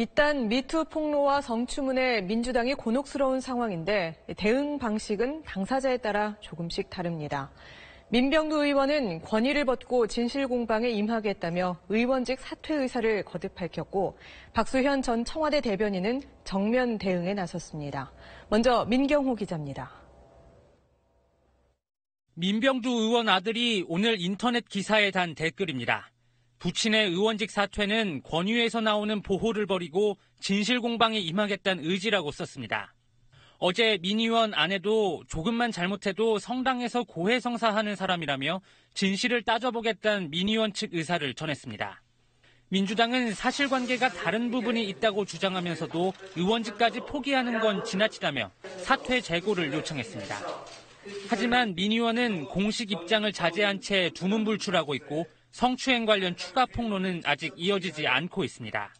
이딴 미투 폭로와 성추문에 민주당이 곤혹스러운 상황인데 대응 방식은 당사자에 따라 조금씩 다릅니다. 민병두 의원은 권위를 벗고 진실 공방에 임하겠다며 의원직 사퇴 의사를 거듭 밝혔고 박수현 전 청와대 대변인은 정면 대응에 나섰습니다. 먼저 민경호 기자입니다. 민병두 의원 아들이 오늘 인터넷 기사에 단 댓글입니다. 부친의 의원직 사퇴는 권유에서 나오는 보호를 버리고 진실 공방에 임하겠다는 의지라고 썼습니다. 어제 민 의원 아내도 조금만 잘못해도 성당에서 고해성사하는 사람이라며 진실을 따져보겠다는 민 의원 측 의사를 전했습니다. 민주당은 사실관계가 다른 부분이 있다고 주장하면서도 의원직까지 포기하는 건 지나치다며 사퇴 재고를 요청했습니다. 하지만 민 의원은 공식 입장을 자제한 채 두문불출하고 있고 성추행 관련 추가 폭로는 아직 이어지지 않고 있습니다.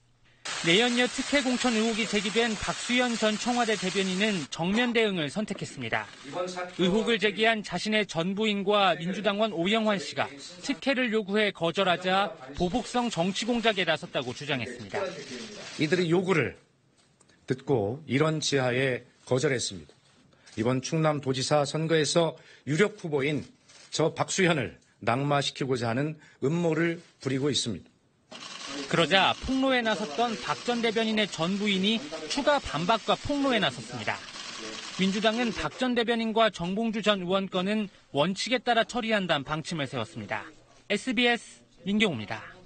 내연녀 특혜 공천 의혹이 제기된 박수현 전 청와대 대변인은 정면 대응을 선택했습니다. 의혹을 제기한 자신의 전 부인과 민주당원 오영환 씨가 특혜를 요구해 거절하자 보복성 정치 공작에 나섰다고 주장했습니다. 이들의 요구를 듣고 이런 지하에 거절했습니다. 이번 충남도지사 선거에서 유력 후보인 저 박수현을 낙마시키고자 하는 음모를 부리고 있습니다. 그러자 폭로에 나섰던 박 전 대변인의 전 부인이 추가 반박과 폭로에 나섰습니다. 민주당은 박 전 대변인과 정봉주 전 의원 건은 원칙에 따라 처리한다는 방침을 세웠습니다. SBS 민경우입니다.